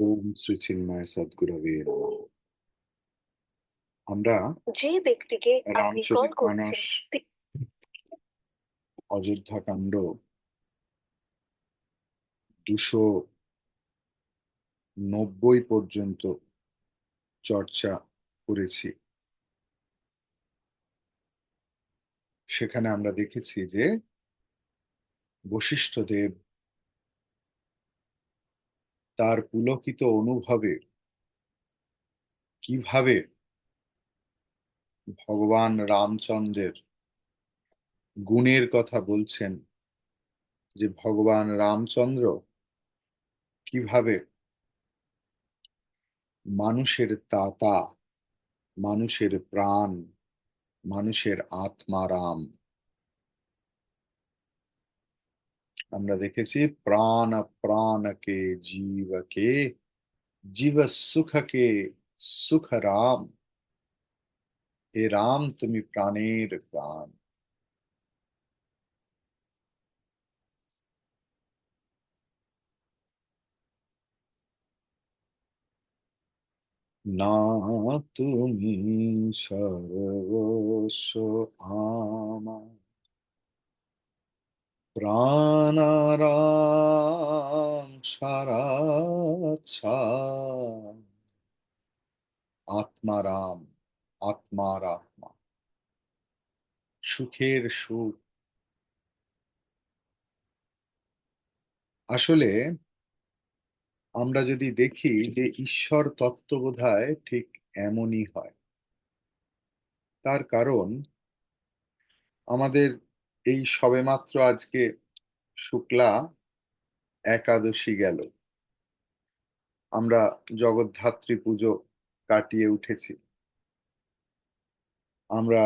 ওম শ্রী চিন্ময় সদ্গুরবে। আমরা যে ব্যক্তিকে আপনি কল রামচরিত মানস করছেন অযোধ্যা কাণ্ড দুশো নব্বই পর্যন্ত চর্চা করেছি সেখানে আমরা দেখেছি যে বশিষ্ঠদেব তার পুলকিত অনুভবে কীভাবে ভগবান রামচন্দ্রের গুণের কথা বলছেন যে ভগবান রামচন্দ্র কীভাবে মানুষের তাতা, মানুষের প্রাণ, মানুষের আত্মারাম আমরা দেখেছি প্রাণ প্রাণকে জীবকে জীব সুখকে সুখ রাম হে রাম তুমি প্রাণের প্রাণ না তুমি সর্বস্ব আমার প্রাণারাম সারাচ্ছা। আত্মারাম আত্মার আত্মা সুখের সুখ আসলে আমরা যদি দেখি যে ঈশ্বর তত্ত্ব বোধহয় ঠিক এমনই হয়। তার কারণ আমাদের এই সবেমাত্র আজকে শুক্লা একাদশী গেল। আমরা জগদ্ধাত্রী পুজো কাটিয়ে উঠেছি। আমরা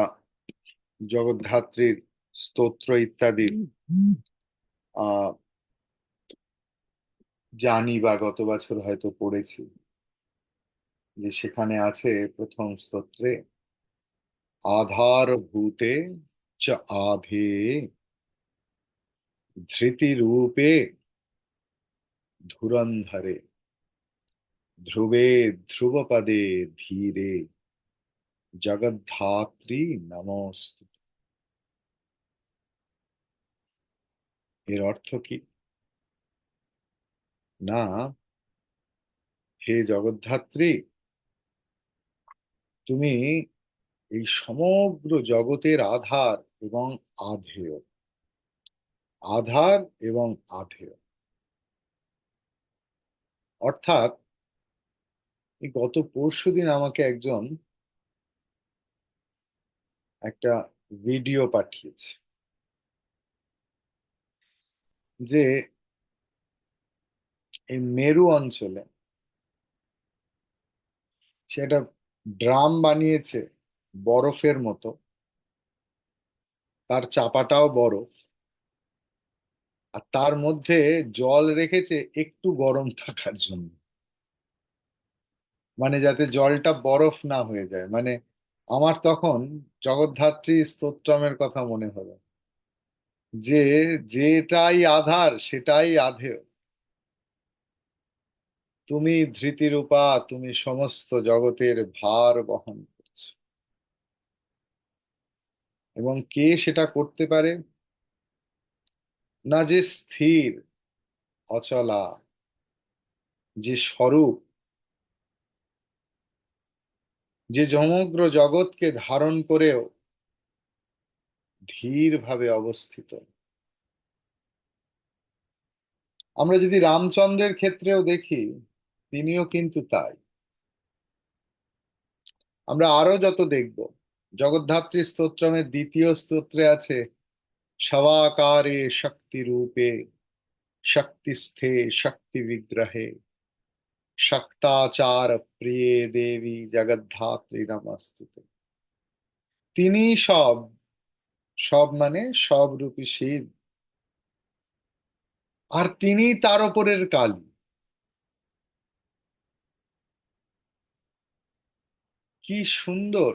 জগদ্ধাত্রীর স্তোত্র ইত্যাদি জানি বা গত বছর হয়তো পড়েছি যে সেখানে আছে প্রথম স্তোত্রে আধার ভূতে আধে ধৃতি রূপে ধুরন্ধরে ধ্রুবে ধ্রুবপদে ধীরে জগদ্ধাত্রী নমস্ত এর অর্থ কি? না, হে জগদ্ধাত্রী, তুমি এই সমগ্র জগতের আধার এবং আধেয়। আধার এবং আধেয়। অর্থাৎ গত পরশু দিন আমাকে একজন একটা ভিডিও পাঠিয়েছে। যে এই মেরু অঞ্চলে সেটা ড্রাম বানিয়েছে। বরফের মতো। তার চাপাটাও বরফ। আর তার মধ্যে জল রেখেছে একটু গরম থাকার জন্য। মানে যাতে জলটা বরফ না হয়ে যায়। মানে আমার তখন জগদ্ধাত্রী স্তোত্রমের কথা মনে হলো। যে যেটাই আধার, সেটাই আধেয়। তুমি ধৃতিরূপা, তুমি সমস্ত জগতের ভার বহন করছ এবং কে সেটা করতে পারে? না যে স্থির, অচলা, যে স্বরূপ, যে সমগ্র জগৎকে ধারণ করেও ধীর ভাবে অবস্থিত। আমরা যদি রামচন্দ্রের ক্ষেত্রেও দেখি, তিনিও কিন্তু তাই। আমরা আরও যত দেখব জগদ্ধাত্রী স্তোত্রমের দ্বিতীয় স্তোত্রে আছে, সবাকারে শক্তি রূপে শক্তিস্থে শক্তি বিগ্রহে শক্তাচার প্রিয়ে দেবী জগদ্ধাত্রী নমস্তুতে। তিনি সব সব মানে সব রূপী শিব। আর তিনি তার ওপরের কালী। কি সুন্দর!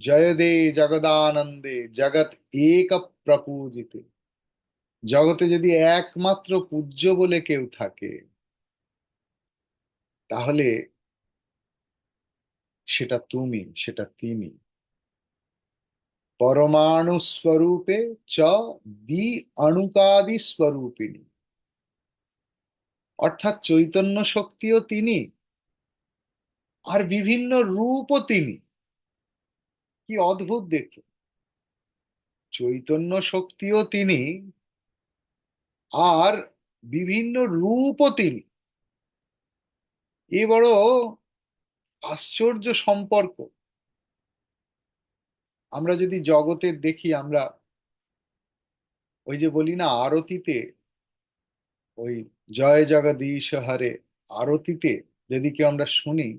জয়দে জগদানন্দে জগৎ এক প্রপূজিতে জগতে যদি একমাত্র পূজ্য বলে কেউ থাকে, তাহলে সেটা তুমি, সেটা তিনি। পরমাণু স্বরূপে চ দি অণুকাদি স্বরূপিণী। অর্থাৎ চৈতন্য শক্তিও তিনি, আর বিভিন্ন রূপও তিনি। কি অদ্ভুত দেখে। চৈতন্য শক্তিও তিনি আর বিভিন্ন রূপও তিনি। এ বড় আশ্চর্য সম্পর্ক। আমরা যদি জগতের দেখি, আমরা ওই যে বলি না, আরতিতে, ওই জয় জগদীশ হরে আরতিতে যদি কেউ আমরা শুনি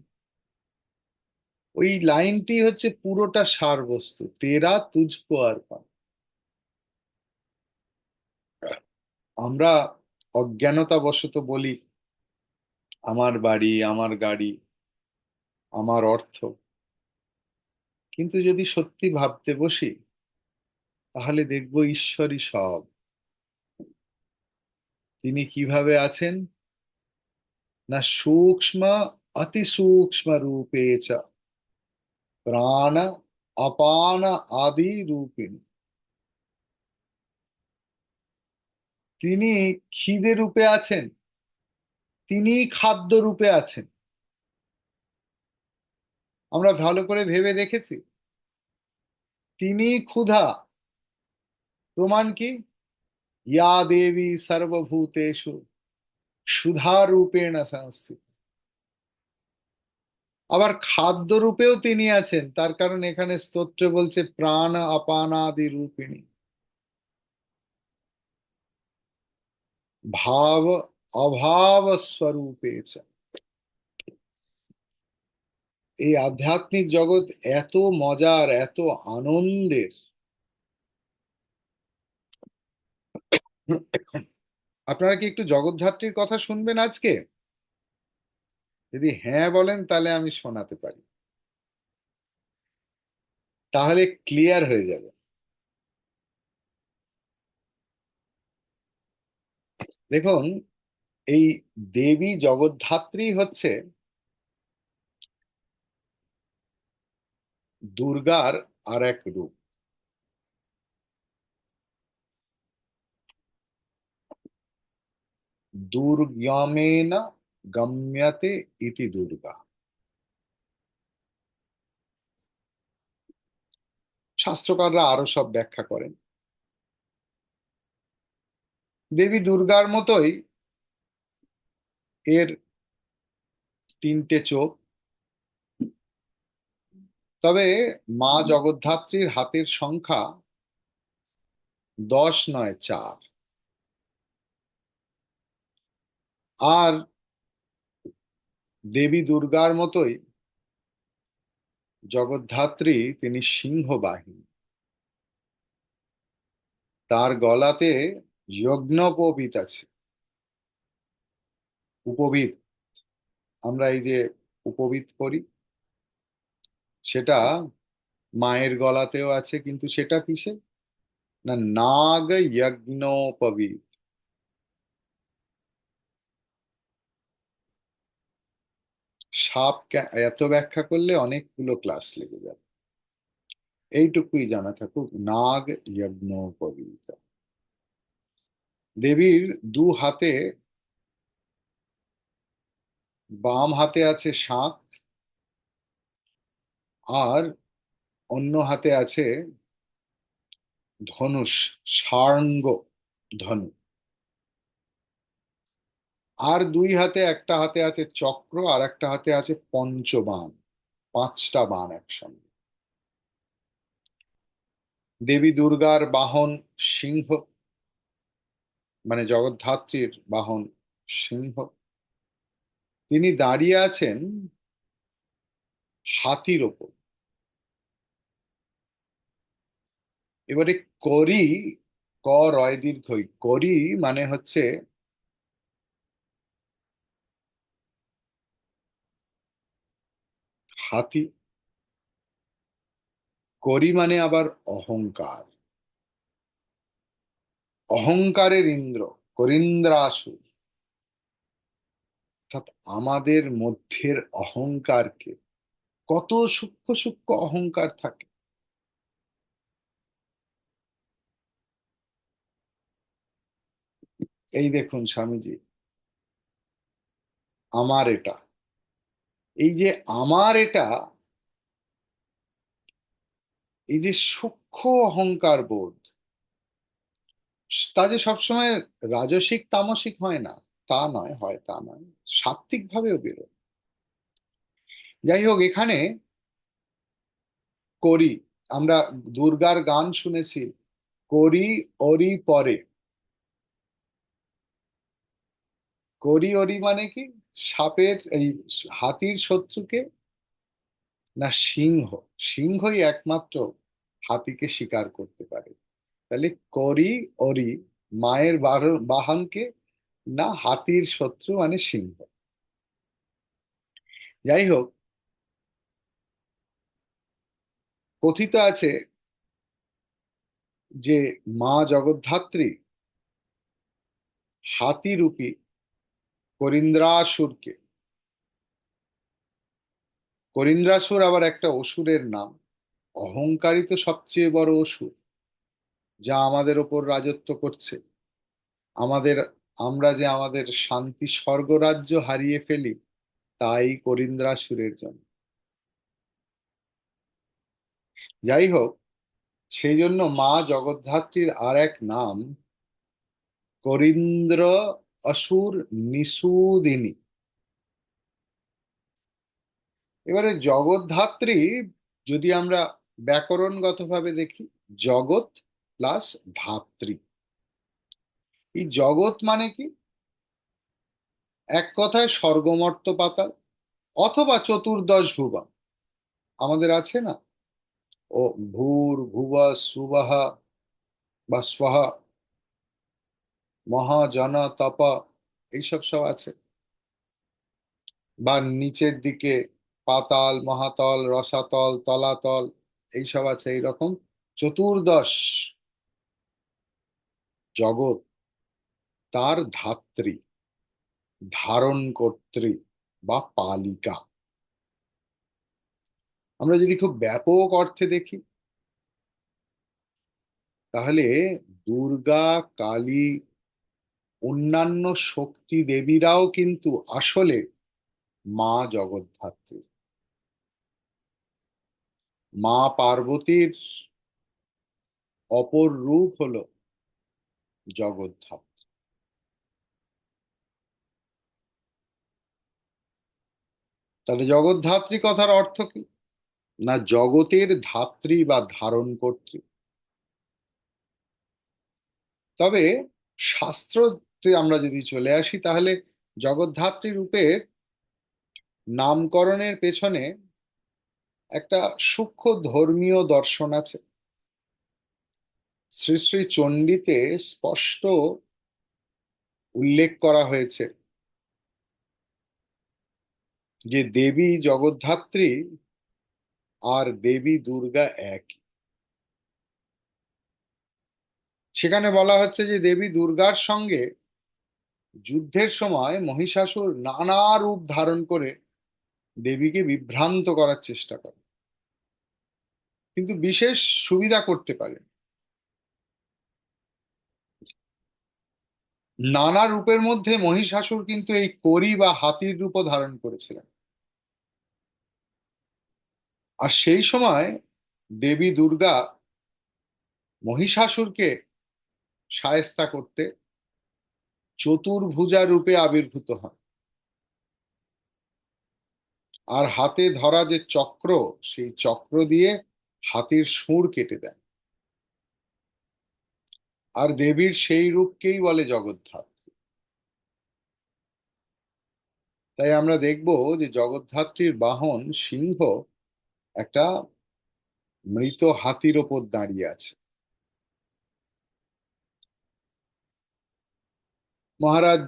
ওই লাইনটি হচ্ছে পুরোটা সার বস্তু তেরা তুজকো অর্পণ আমরা অজ্ঞানতা বশত বলি, আমার বাড়ি, আমার গাড়ি, আমার অর্থ। কিন্তু যদি সত্যি ভাবতে বসি, তাহলে দেখব ঈশ্বরই সব। তিনি কীভাবে আছেন? না সূক্ষ্ম, অতি সূক্ষ্ম রূপে চ প্রাণ অপান আদি রূপিণী তিনি খিদে রূপে আছেন, তিনি খাদ্য রূপে আছেন। আমরা ভালো করে ভেবে দেখেছি। তিনি ক্ষুধা, প্রমাণ কি? ইয়া দেবী সর্বভূতেষু, সুধা রূপেণ সংস্থিত আবার খাদ্য রূপেও তিনি আছেন। তার কারণ এখানে স্তোত্রে বলছে, প্রাণ আপানাদি রূপিণী। ভাব অভাব স্বরূপে এই আধ্যাত্মিক জগৎ এত মজার, এত আনন্দের। আপনারা কি একটু জগৎধাত্রীর কথা শুনবেন আজকে? যদি হ্যাঁ বলেন, তাহলে আমি শোনাতে পারি। তাহলে ক্লিয়ার হয়ে যাবে। দেখুন, এই দেবী জগদ্ধাত্রী হচ্ছে দুর্গার আর এক রূপ। দুর্গমেন গম্যতে ইতি দুর্গা শাস্ত্রকাররা আরও সব ব্যাখ্যা করেন দেবী দুর্গার মতোই এর তিনটে চোখ তবে মা জগদ্ধাত্রীর হাতের সংখ্যা দশ নয় চার আর দেবী দুর্গার মতোই জগদ্ধাত্রী তিনি সিংহবাহিনী। তার গলাতে যজ্ঞোপবিত আছে। উপবিত, আমরা এই যে উপবিত করি, সেটা মায়ের গলাতেও আছে, কিন্তু সেটা কিসে না নাগ যজ্ঞোপবিত সাপ এত ব্যাখ্যা করলে অনেকগুলো ক্লাস লেগে যাবে। এইটুকুই জানা থাকুক, নাগ যজ্ঞোপবিত দেবীর দু হাতে, বাম হাতে আছে শাঁখ, আর অন্য হাতে আছে ধনুষ, সার্ঙ্গ ধনু আর দুই হাতে একটা হাতে আছে চক্র, আর একটা হাতে আছে পঞ্চবান, পাঁচটা বান একসঙ্গে। দেবী দুর্গার বাহন সিংহ মানে জগদ্ধাত্রীর বাহন সিংহ। তিনি দাঁড়িয়ে আছেন হাতির ওপর। এবারে করি, ক রয় দীর্ঘই। করি মানে হচ্ছে হাতি, করি মানে আবার অহংকার। অহংকারের ইন্দ্র, করিন্দ্রাসুর। অর্থাৎ আমাদের মধ্যের অহংকারকে কত সূক্ষ্ম সূক্ষ্ম অহংকার থাকে। এই দেখুন স্বামীজি, আমার এটা। এই যে আমার এটা, এই যে সূক্ষ্ম অহংকার বোধ, তা যে সবসময় রাজসিক তামসিক হয় না, তা নয়, হয় তা নয় সাত্বিক ভাবেও বেরোয় যাই হোক, এখানে করি, আমরা দুর্গার গান শুনেছি, করি অরি পরে। করি অরি মানে কি? সাপের এই হাতির শত্রুকে না সিংহ, সিংহই একমাত্র হাতিকে শিকার করতে পারে। তাহলে করি অরি মায়ের বাহনকে না হাতির শত্রু মানে সিংহ। যাই হোক, কথিত আছে যে মা জগদ্ধাত্রী হাতিরূপী করিন্দ্রাসুরকে। করিন্দ্রাসুর আবার একটা অসুরের নাম। অহংকারী তো সবচেয়ে বড় অসুর, যা আমাদের ওপর রাজত্ব করছে। আমাদের, আমরা যে আমাদের শান্তি স্বর্গরাজ্য হারিয়ে ফেলি, তাই করিন্দ্রাসুরের জন্য যাই হোক সেই জন্য মা জগদ্ধাত্রীর আর এক নাম করিন্দ্র অসুর নিসুদিনী। এবারে জগদ্ধাত্রী যদি আমরা ব্যাকরণগতভাবে দেখি, জগৎ প্লাস ধাত্রী। এই জগৎ মানে কি? এক কথায় স্বর্গমর্ত পাতাল অথবা চতুর্দশ ভুবা আমাদের আছে না? ও ভূর ভুবা সুবাহা বা স্বাহা মহাজন তপ এইসব সব আছে। বা নিচের দিকে পাতাল, মহাতল, রসাতল, তলাতল, এইসব আছে, এইরকম চতুর্দশ জগৎ। তার ধাত্রী, ধারণ কর্ত্রী বা পালিকা। আমরা যদি খুব ব্যাপক অর্থে দেখি, তাহলে দুর্গা, কালী অন্যান্য শক্তি দেবীরাও কিন্তু আসলে মা জগদ্ধাত্রী। মা পার্বতীর অপর রূপ হল জগদ্ধাত্রী। তাহলে জগদ্ধাত্রী কথার অর্থ কি? না জগতের ধাত্রী বা ধারণ কর্ত্রী? তবে শাস্ত্রতে আমরা যদি চলে আসি, তাহলে জগদ্ধাত্রী রূপের নামকরণের পেছনে একটা সূক্ষ্ম ধর্মীয় দর্শন আছে। শ্রী শ্রী চণ্ডীতে স্পষ্ট উল্লেখ করা হয়েছে যে দেবী জগদ্ধাত্রী আর দেবী দুর্গা এক সেখানে বলা হচ্ছে যে দেবী দুর্গার সঙ্গে যুদ্ধের সময় মহিষাসুর নানা রূপ ধারণ করে দেবীকে বিভ্রান্ত করার চেষ্টা করে। কিন্তু বিশেষ সুবিধা করতে পারেন নানা রূপের মধ্যে মহিষাসুর কিন্তু এই করি বা হাতির রূপও ধারণ করেছিলেন। আর সেই সময় দেবী দুর্গা মহিষাসুরকে সায়স্তা করতে চতুর্ভুজা রূপে আবির্ভূত হন আর হাতে ধরা যে চক্র, সেই চক্র দিয়ে হাতির সুর কেটে দেন আর দেবীর সেই রূপকেই বলে জগদ্ধাত্রী। তাই আমরা দেখব যে জগদ্ধাত্রীর বাহন সিংহ একটা মৃত হাতির ওপর দাঁড়িয়ে আছে। মহারাজ,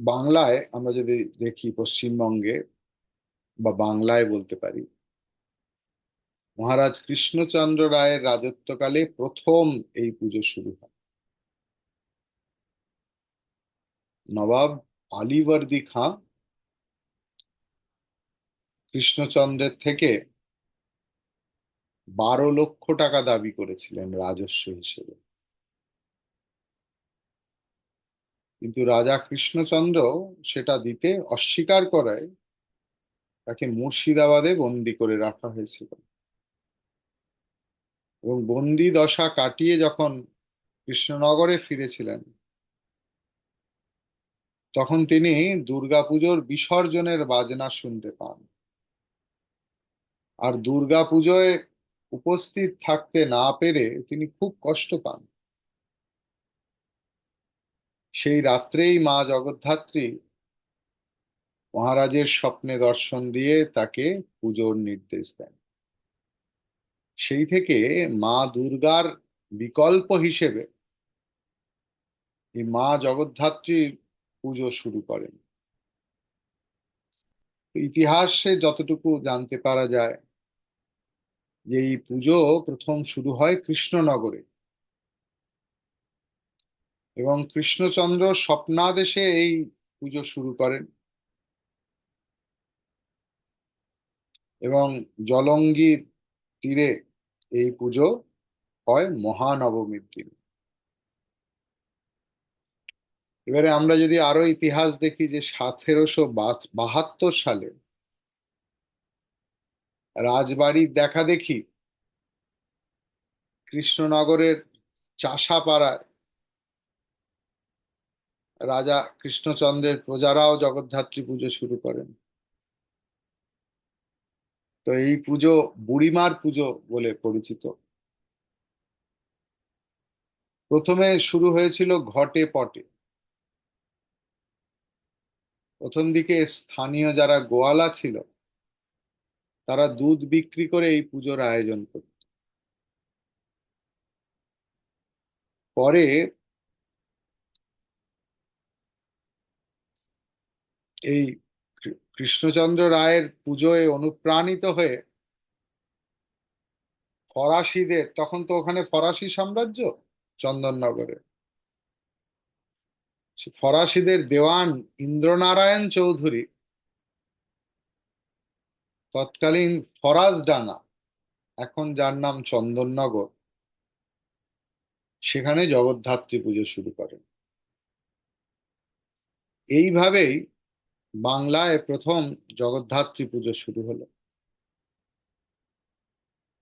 বাংলায় আমরা যদি দেখি পশ্চিমবঙ্গে বা বাংলায় বলতে পারি, মহারাজ কৃষ্ণচন্দ্র রায়ের রাজত্বকালে প্রথম এই পুজো শুরু হয়। নবাব আলিবর্দি খাঁ কৃষ্ণচন্দ্রের থেকে বারো লক্ষ টাকা দাবি করেছিলেন রাজস্ব হিসেবে। কিন্তু রাজা কৃষ্ণচন্দ্র সেটা দিতে অস্বীকার করায় তাকে মুর্শিদাবাদে বন্দি করে রাখা হয়েছিল। এবং বন্দি দশা কাটিয়ে যখন কৃষ্ণনগরে ফিরেছিলেন, তখন তিনি দুর্গাপুজোর বিসর্জনের বাজনা শুনতে পান। আর দুর্গাপুজোয় উপস্থিত থাকতে না পেরে তিনি খুব কষ্ট পান। সেই রাত্রেই মা জগদ্ধাত্রী মহারাজের স্বপ্নে দর্শন দিয়ে তাকে পুজোর নির্দেশ দেন। সেই থেকে মা দুর্গার বিকল্প হিসেবে এই মা জগদ্ধাত্রীর পুজো শুরু করেন। ইতিহাসে যতটুকু জানতে পারা যায় যে এই পুজো প্রথম শুরু হয় কৃষ্ণনগরে। এবং কৃষ্ণচন্দ্র স্বপ্নাদেশে এই পুজো শুরু করেন। এবং জলঙ্গির তীরে এই পুজো হয় মহানবমীর দিন। এবারে আমরা যদি আরও ইতিহাস দেখি যে সতেরোশো বাহাত্তর সালে রাজবাড়ির দেখা দেখি কৃষ্ণনগরের চাষাপাড়ায় রাজা কৃষ্ণচন্দ্রের প্রজারাও জগদ্ধাত্রী পুজো শুরু করেন। তো এই পুজো বুড়িমার পুজো বলে পরিচিত। প্রথমে শুরু হয়েছিল ঘটে পটে। প্রথম দিকে স্থানীয় যারা গোয়ালা ছিল, তারা দুধ বিক্রি করে এই পুজোর আয়োজন করত। পরে এই কৃষ্ণচন্দ্র রায়ের পুজোয় অনুপ্রাণিত হয়ে ফরাসিদের, তখন তো ওখানে ফরাসি সাম্রাজ্য চন্দননগরে। ফরাসিদের দেওয়ান ইন্দ্রনারায়ণ চৌধুরী, তৎকালীন ফরাজ ডানা, এখন যার নাম চন্দননগর, সেখানে জগদ্ধাত্রী পুজো শুরু করেন। এইভাবেই বাংলায় প্রথম জগদ্ধাত্রী পুজো শুরু হলো।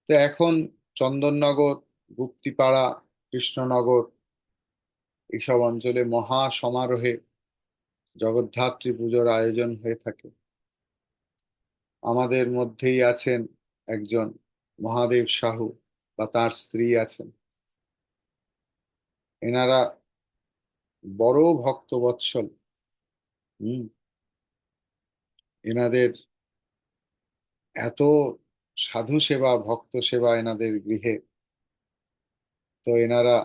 তো এখন চন্দননগর, গুপ্তিপাড়া, কৃষ্ণনগর এইসব অঞ্চলে মহা সমারোহে জগদ্ধাত্রী পুজোর আয়োজন হয়ে থাকে। আমাদের মধ্যেই আছেন একজন মহাদেব সাহু বা তার স্ত্রী আছেন। এনারা বড় ভক্ত বৎসল হম। এনাদের এত সাধু সেবা, ভক্ত সেবা এনাদের গৃহে। তো এনারা,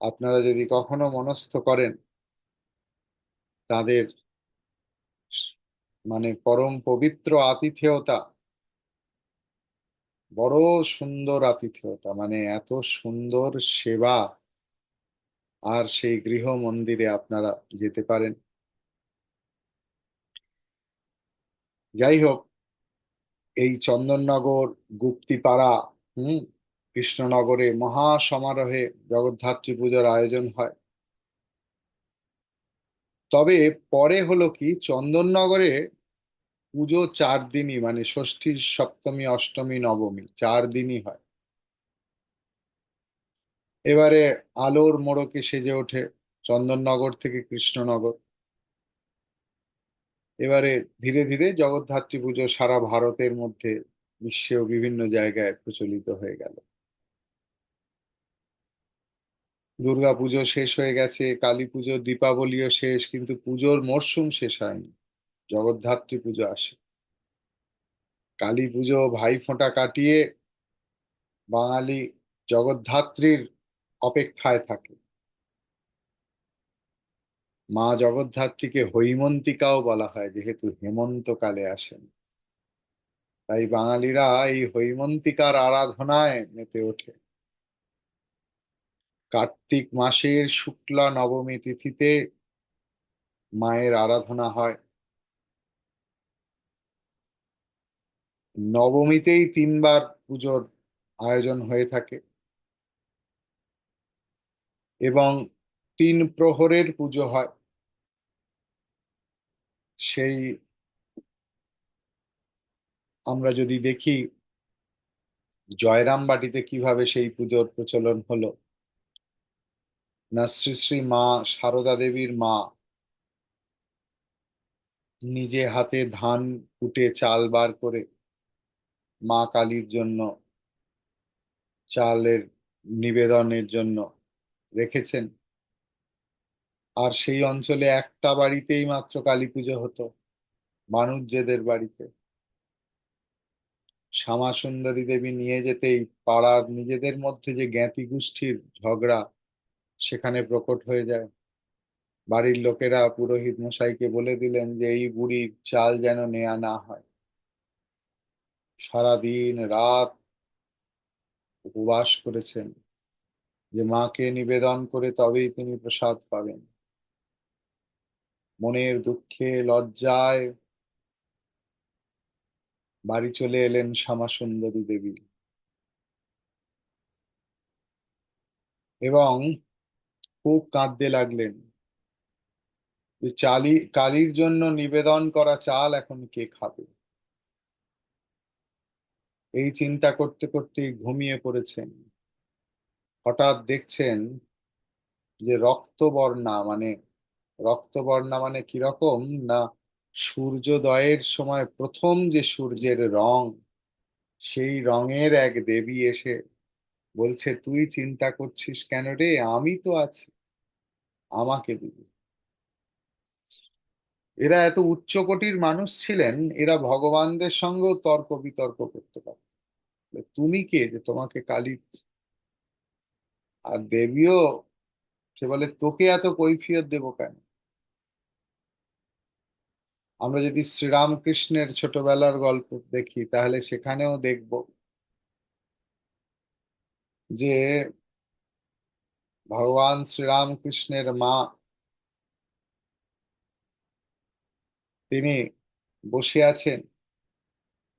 আপনারা যদি কখনো মনস্থ করেন, তাদের মানে পরম পবিত্র আতিথেয়তা, বড় সুন্দর আতিথেয়তা মানে এত সুন্দর সেবা, আর সেই গৃহ মন্দিরে আপনারা যেতে পারেন। যাই হোক এই চন্দননগর, গুপ্তিপাড়া, হুম, কৃষ্ণনগরে মহা সমারোহে জগদ্ধাত্রী পুজোর আয়োজন হয়। তবে পরে হলো কি, চন্দননগরে পুজো চার দিনই মানে ষষ্ঠী, সপ্তমী, অষ্টমী, নবমী, চার দিনই হয়। এবারে আলোর মোড়কে সেজে ওঠে চন্দননগর থেকে কৃষ্ণনগর। এবারে ধীরে ধীরে জগদ্ধাত্রী পুজো সারা ভারতের মধ্যে বিশ্বেও বিভিন্ন জায়গায় প্রচলিত হয়ে গেল। দুর্গা পুজো শেষ হয়ে গেছে, কালী পুজো, দীপাবলিও শেষ, কিন্তু পুজোর মরশুম শেষ হয়নি। জগদ্ধাত্রী পুজো আসে। কালী পুজো ভাই ফোঁটা কাটিয়ে বাঙালি জগদ্ধাত্রীর অপেক্ষায় থাকে। মা জগদ্ধাত্রীকে হৈমন্তিকাও বলা হয়, যেহেতু হেমন্তকালে আসেন। তাই বাঙালিরা এই হৈমন্তিকার আরাধনায় মেতে ওঠে। কার্তিক মাসের শুক্লা নবমী তিথিতে মায়ের আরাধনা হয়। নবমীতেই তিনবার পুজোর আয়োজন হয়ে থাকে। এবং তিন প্রহরের পুজো হয়। সেই আমরা যদি দেখি, জয়রাম বাটিতে কীভাবে সেই পুজোর প্রচলন হলো? না শ্রী শ্রী মা সারদা দেবীর মা নিজে হাতে ধান কুটে চাল বার করে মা কালীর জন্য চালের নিবেদনের জন্য রেখেছেন? আর সেই অঞ্চলে একটা বাড়িতেই মাত্র কালী পুজো হতো, মানুষজেদের বাড়িতে। শ্যামা সুন্দরী দেবী নিয়ে যেতেই পাড়ার নিজেদের মধ্যে যে জ্ঞাতি গোষ্ঠীর ঝগড়া সেখানে প্রকট হয়ে যায়। বাড়ির লোকেরা পুরোহিত মশাইকে বলে দিলেন যে, এই বুড়ির চাল যেন নেয়া না হয়। সারাদিন রাত উপবাস করেছেন। যে মাকে নিবেদন করে তবেই তিনি প্রসাদ পাবেন। মনের দুঃখে লজ্জায় বাড়ি চলে এলেন শ্যামা সুন্দরী দেবী। এবং খুব কাঁদতে লাগলেন যে চালি, কালির জন্য নিবেদন করা চাল এখন কে খাবে? এই চিন্তা করতে করতে ঘুমিয়ে পড়েছেন। হঠাৎ দেখছেন যে রক্তবর্ণা মানে রক্তবর্ণা মানে কীরকম না, সূর্যোদয়ের সময় প্রথম যে সূর্যের রং, সেই রঙের এক দেবী এসে বলছে, তুই চিন্তা করছিস কেন রে? আমি তো আছি। আমাকে দিবি। এরা এত উচ্চকোটির মানুষ ছিলেন, এরা ভগবানদের সঙ্গেও তর্ক বিতর্ক করতে পারে তুমি কে? যে তোমাকে কালী আর দেবীও? সে বলে, তোকে এত কৈফিয়ত দেবো কেন? আমরা যদি শ্রীরামকৃষ্ণের ছোটবেলার গল্প দেখি, তাহলে সেখানেও দেখব যে ভগবান শ্রীরামকৃষ্ণের মা তিনি বসে আছেন,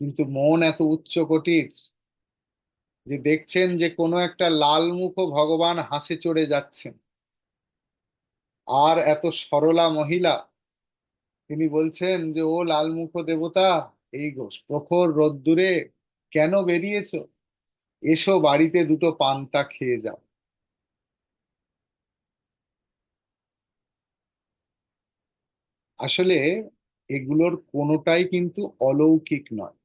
কিন্তু মন এত উচ্চ কোটির যে দেখছেন যে কোনো একটা লাল মুখ ভগবান হাসে চড়ে যাচ্ছেন। আর এত সরলা মহিলা তিনি বলছেন যে, ও লালমুখ দেবতা, এই প্রখর রোদ্দুরে কেন বেরিয়েছ? এসো বাড়িতে দুটো পান্তা খেয়ে যাও। আসলে এগুলোর কোনোটাই কিন্তু অলৌকিক নয়।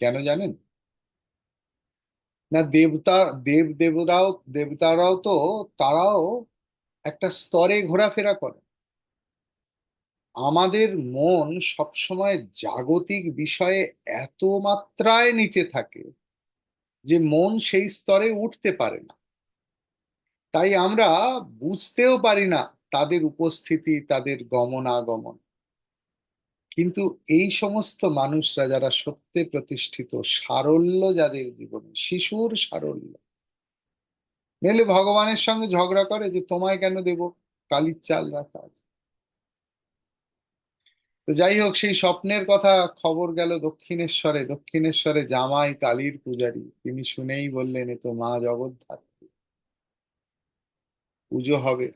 কেন জানেন? না, দেবতা দেব দেবরাও দেবতারাও তো, তারাও একটা স্তরে ঘোরাফেরা করে। আমাদের মন সবসময় জাগতিক বিষয়ে এত মাত্রায় নিচে থাকে যে মন সেই স্তরে উঠতে পারে না। তাই আমরা বুঝতেও পারি না তাদের উপস্থিতি, তাদের গমনাগমন। কিন্তু এই সমস্ত মানুষরা যারা সত্যে প্রতিষ্ঠিত, সারল্য যাদের জীবনে, শিশুর সারল্য। মেলে ভগবানের সঙ্গে ঝগড়া করে যে তোমায় কেন দেব? কালির চাল রাখা আছে। তো যাই হোক, সেই স্বপ্নের কথা খবর গেল দক্ষিণেশ্বরে। দক্ষিণেশ্বরে জামাই কালীর পূজারী। তিনি শুনেই বললেন তো মা জগদ্ধাত্রী। পুজো হবে।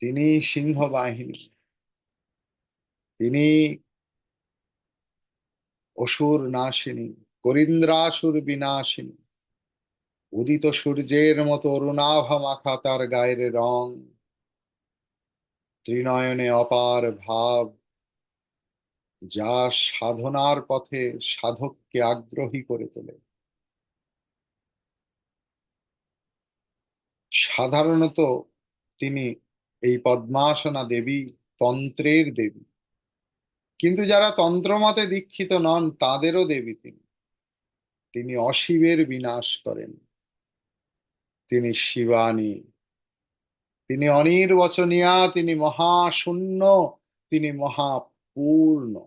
তিনি সিংহ বাহিনী। তিনি অসুর নাশিনী, করিন্দ্রাসুর বিনাশিনী। উদিত সূর্যের মতো অরুণাভা মাখা তার গায়ের রং। ত্রিনয়নে অপার ভাব, যা সাধনার পথে সাধককে আগ্রহী করে তোলে। সাধারণত তিনি এই পদ্মাসনা দেবী তন্ত্রের দেবী। কিন্তু যারা তন্ত্রমতে দীক্ষিত নন, তাদেরও দেবী তিনি। তিনি অশিবের বিনাশ করেন। তিনি শিবানী তিনি অনির্বচনীয়া, তিনি মহাশূন্য, তিনি মহাপূর্ণ।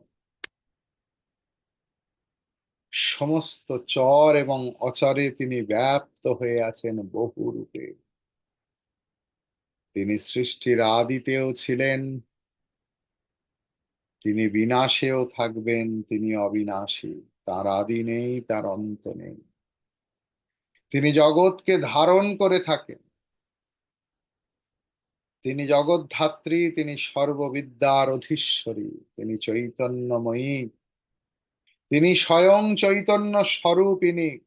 সমস্ত চর এবং অচরে তিনি ব্যাপ্ত হয়ে আছেন বহু রূপে তিনি সৃষ্টির আদিতেও ছিলেন। তিনি বিনাশেও থাকবেন, তিনি অবিনাশী। তার আদি নেই, তার অন্ত নেই। তিনি জগৎকে ধারণ করে থাকেন। তিনি জগদ্ধাত্রী, তিনি সর্ববিদ্যার অধীশ্বরী তিনি চৈতন্যময়ী। তিনি স্বয়ং চৈতন্য স্বরূপিনী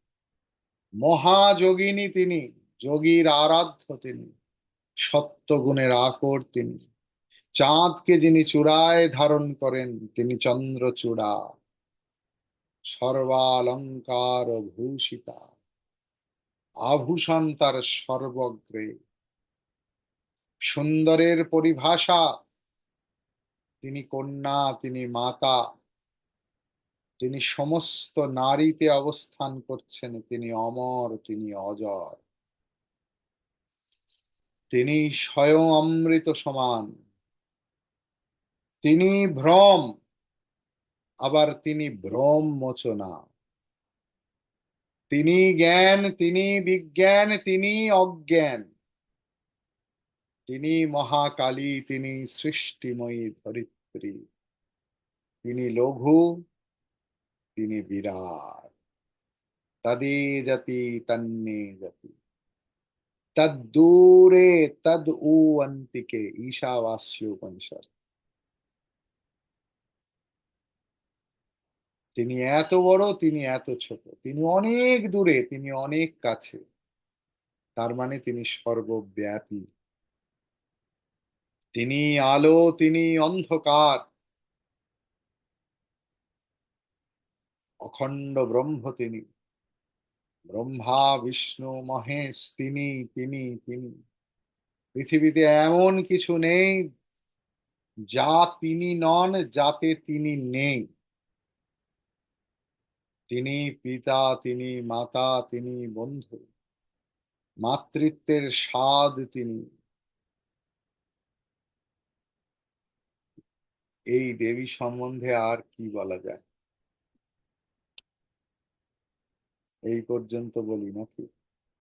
মহাযোগিনী তিনি, যোগীর আরাধ্য তিনি, সত্যগুণের আকর তিনি। চাঁদকে যিনি চূড়ায় ধারণ করেন, তিনি চন্দ্রচূড়া সর্বালঙ্কার ভূষিতা আভূষণ তার সর্বগ্রে। সুন্দরের পরিভাষা। তিনি কন্যা, তিনি মাতা। তিনি সমস্ত নারীতে অবস্থান করছেন, তিনি অমর, তিনি অজর। তিনি স্বয়ং অমৃত সমান। তিনি ভ্রম, আবার তিনি ভ্রম মোচনা তিনি জ্ঞান, তিনি বিজ্ঞান, তিনি অজ্ঞান। তিনি মহাকালী, তিনি সৃষ্টিময়ী ধরিত্রী। তিনি লঘু, তিনি বিরাট। তদে জাতি, তন্নে জাতি। তদ্দূরে তদ উ অন্তিকে ঈশাবাস্য উপনিষদ তিনি এত বড়, তিনি এত ছোট। তিনি অনেক দূরে, তিনি অনেক কাছে। তার মানে তিনি সর্বব্যাপী। তিনি আলো, তিনি অন্ধকার। অখণ্ড ব্রহ্ম তিনি। ব্রহ্মা, বিষ্ণু, মহেশ, তিনি তিনি তিনি। পৃথিবীতে এমন কিছু নেই যা তিনি নন, যাতে তিনি নেই। তিনি পিতা, তিনি মাতা, তিনি বন্ধু। মাতৃত্বের স্বাদ তিনি। এই দেবী সম্বন্ধে আর কি বলা যায়? এই পর্যন্ত বলি নাকি?